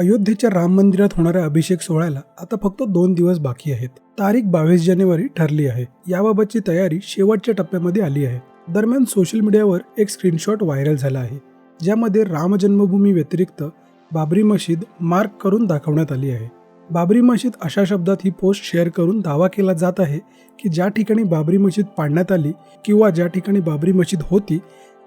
अयोध्येच्या राम मंदिरात होणाऱ्या अभिषेक सोहळ्याला आता फक्त दोन दिवस बाकी आहेत. तारीख बावीस जानेवारी ठरली आहे. याबाबतची तयारी शेवटच्या टप्प्यामध्ये आली आहे. दरम्यान सोशल मीडियावर एक स्क्रीनशॉट व्हायरल झाला आहे. ज्यामध्ये राम जन्मभूमी व्यतिरिक्त बाबरी मशीद मार्क करून दाखवण्यात आली आहे. बाबरी मशीद अशा शब्दात ही पोस्ट शेअर करून दावा केला जात आहे की ज्या ठिकाणी बाबरी मशीद पाडण्यात आली किंवा ज्या ठिकाणी बाबरी मशीद होती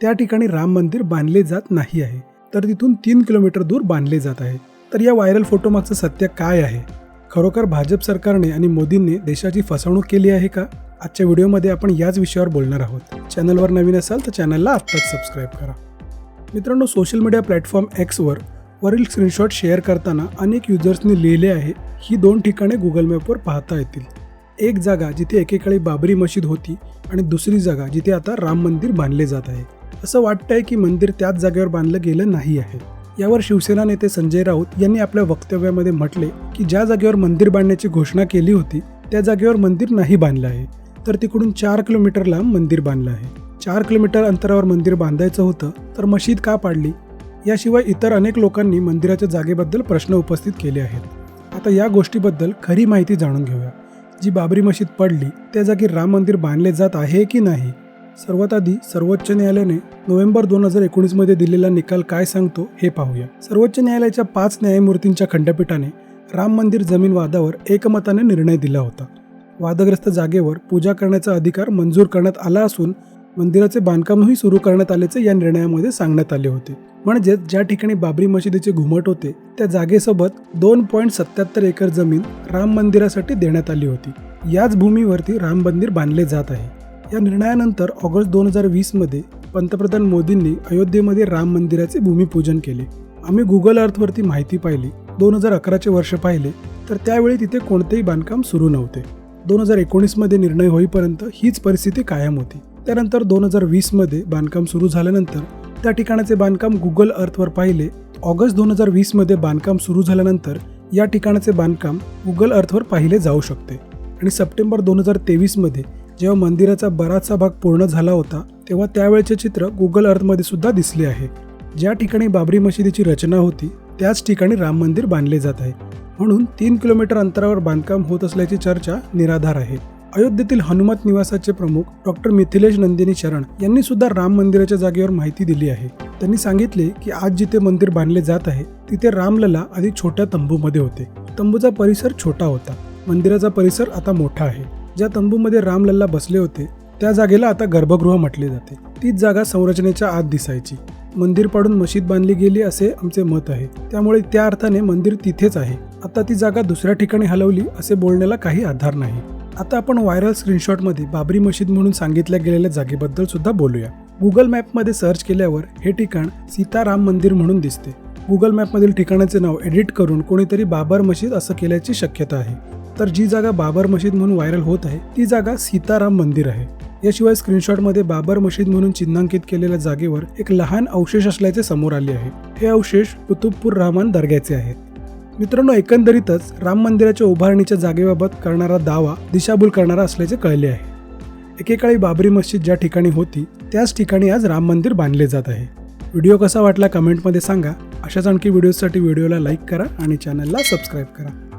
त्या ठिकाणी राम मंदिर बांधले जात नाही आहे. तर तिथून तीन किलोमीटर दूर बांधले जात आहे. तर या व्हायरल फोटोमागचं सत्य काय आहे? खरोखर भाजप सरकारने आणि मोदींनी देशाची फसवणूक केली आहे का? आजच्या व्हिडिओमध्ये आपण याच विषयावर बोलणार आहोत. चॅनलवर नवीन असाल तर चॅनलला आत्ताच सबस्क्राईब करा. मित्रांनो सोशल मीडिया प्लॅटफॉर्म एक्सवर वरील स्क्रीनशॉट शेअर करताना अनेक युजर्सनी लिहिले आहे ही दोन ठिकाणे गुगल मॅपवर पाहता येतील. एक जागा जिथे एकेकाळी बाबरी मशीद होती आणि दुसरी जागा जिथे आता राम मंदिर बांधले जात आहे. असं वाटतंय की मंदिर त्याच जागेवर बांधलं गेलं नाही आहे. यावर शिवसेना नेते संजय राऊत यांनी आपल्या वक्तव्यामध्ये म्हटले की ज्या जागेवर मंदिर बांधण्याची घोषणा केली होती त्या जागेवर मंदिर नाही बांधलं आहे. तर तिकडून चार किलोमीटर लांब मंदिर बांधलं आहे. चार किलोमीटर अंतरावर मंदिर बांधायचं होतं तर मशीद का पाडली? याशिवाय इतर अनेक लोकांनी मंदिराच्या जागेबद्दल प्रश्न उपस्थित केले आहेत. आता या गोष्टीबद्दल खरी माहिती जाणून घेऊया. जी बाबरी मशीद पडली त्या जागी राम मंदिर बांधले जात आहे की नाही? सर्वात आधी सर्वोच्च न्यायालयाने नोव्हेंबर दोन हजार एकोणीसमध्ये दिलेला निकाल काय सांगतो हे पाहूया. सर्वोच्च न्यायालयाच्या पाच न्यायमूर्तींच्या खंडपीठाने राम मंदिर जमीन वादावर एकमताने निर्णय दिला होता. वादग्रस्त जागेवर पूजा करण्याचा अधिकार मंजूर करण्यात आला असून मंदिराचे बांधकामही सुरू करण्यात आल्याचे या निर्णयामध्ये सांगण्यात आले होते. म्हणजेच ज्या ठिकाणी बाबरी मशिदीचे घुमट होते त्या जागेसोबत दोन पॉईंट सत्याहत्तर एकर जमीन राम मंदिरासाठी देण्यात आली होती. याच भूमीवरती राम मंदिर बांधले जात आहे. या निर्णयानंतर ऑगस्ट दोन हजार वीसमध्ये पंतप्रधान मोदींनी अयोध्येमध्ये राम मंदिराचे भूमिपूजन केले. आम्ही गुगल अर्थवरती माहिती पाहिली. दोन हजार अकराचे वर्ष पाहिले तर त्यावेळी तिथे कोणतेही बांधकाम सुरू नव्हते. दोन हजार एकोणीसमध्ये निर्णय होईपर्यंत हीच परिस्थिती कायम होती. त्यानंतर दोन हजार वीसमध्ये बांधकाम सुरू झाल्यानंतर त्या ठिकाणाचे बांधकाम गुगल अर्थवर पाहिले. ऑगस्ट दोन हजार वीसमध्ये बांधकाम सुरू झाल्यानंतर या ठिकाणाचे बांधकाम गुगल अर्थवर पाहिले जाऊ शकते. आणि सप्टेंबर दोन हजार तेवीसमध्ये जेव्हा मंदिराचा बराचसा भाग पूर्ण झाला होता तेव्हा त्यावेळचे चित्र गुगल अर्थमध्ये सुद्धा दिसले आहे. ज्या ठिकाणी बाबरी मशिदीची रचना होती त्याच ठिकाणी राम मंदिर बांधले जात आहे. म्हणून तीन किलोमीटर अंतरावर बांधकाम होत असल्याची चर्चा निराधार आहे. अयोध्येतील हनुमत निवासाचे प्रमुख डॉक्टर मिथिलेश नंदिनी शरण यांनी सुद्धा राम मंदिराच्या जागेवर माहिती दिली आहे. त्यांनी सांगितले की आज जिथे मंदिर बांधले जात आहे तिथे रामलला आधी छोट्या तंबूमध्ये होते. तंबूचा परिसर छोटा होता. मंदिराचा परिसर आता मोठा आहे. ज्या तंबूमध्ये रामलल्ला बसले होते त्या जागेला आता गर्भगृह म्हटले जाते. तीच जागा संरचनेच्या आत दिसायची. मंदिर पाडून मशीद बांधली गेली असे आमचे मत आहे. त्यामुळे त्या अर्थाने मंदिर तिथेच आहे. आता ती जागा दुसऱ्या ठिकाणी हलवली असे बोलण्याला काही आधार नाही. आता आपण व्हायरल स्क्रीनशॉटमध्ये बाबरी मशीद म्हणून सांगितल्या गेलेल्या जागेबद्दल सुद्धा बोलूया. गुगल मॅपमध्ये सर्च केल्यावर हे ठिकाण सीताराम मंदिर म्हणून दिसते. गुगल मॅपमधील ठिकाणाचे नाव एडिट करून कोणीतरी बाबर मशीद असं केल्याची शक्यता आहे. तर जी जागा बाबर मशीद म्हणून व्हायरल होत आहे ती जागा सीताराम मंदिर आहे. याशिवाय स्क्रीनशॉटमध्ये बाबर मशीद म्हणून चिन्हांकित केलेल्या जागेवर एक लहान अवशेष असल्याचे समोर आले आहे. हे अवशेष कुतुबपूर रहमान दर्ग्याचे आहेत. मित्रांनो एकंदरीतच राम मंदिराच्या उभारणीच्या जागेबाबत करणारा दावा दिशाभूल करणारा असल्याचे कळले आहे. एकेकाळी बाबरी मस्जिद ज्या ठिकाणी होती त्याच ठिकाणी आज राम मंदिर बांधले जात आहे. व्हिडिओ कसा वाटला कमेंटमध्ये सांगा. अशाच आणखी व्हिडिओसाठी व्हिडिओला लाईक करा आणि चॅनलला सबस्क्राईब करा.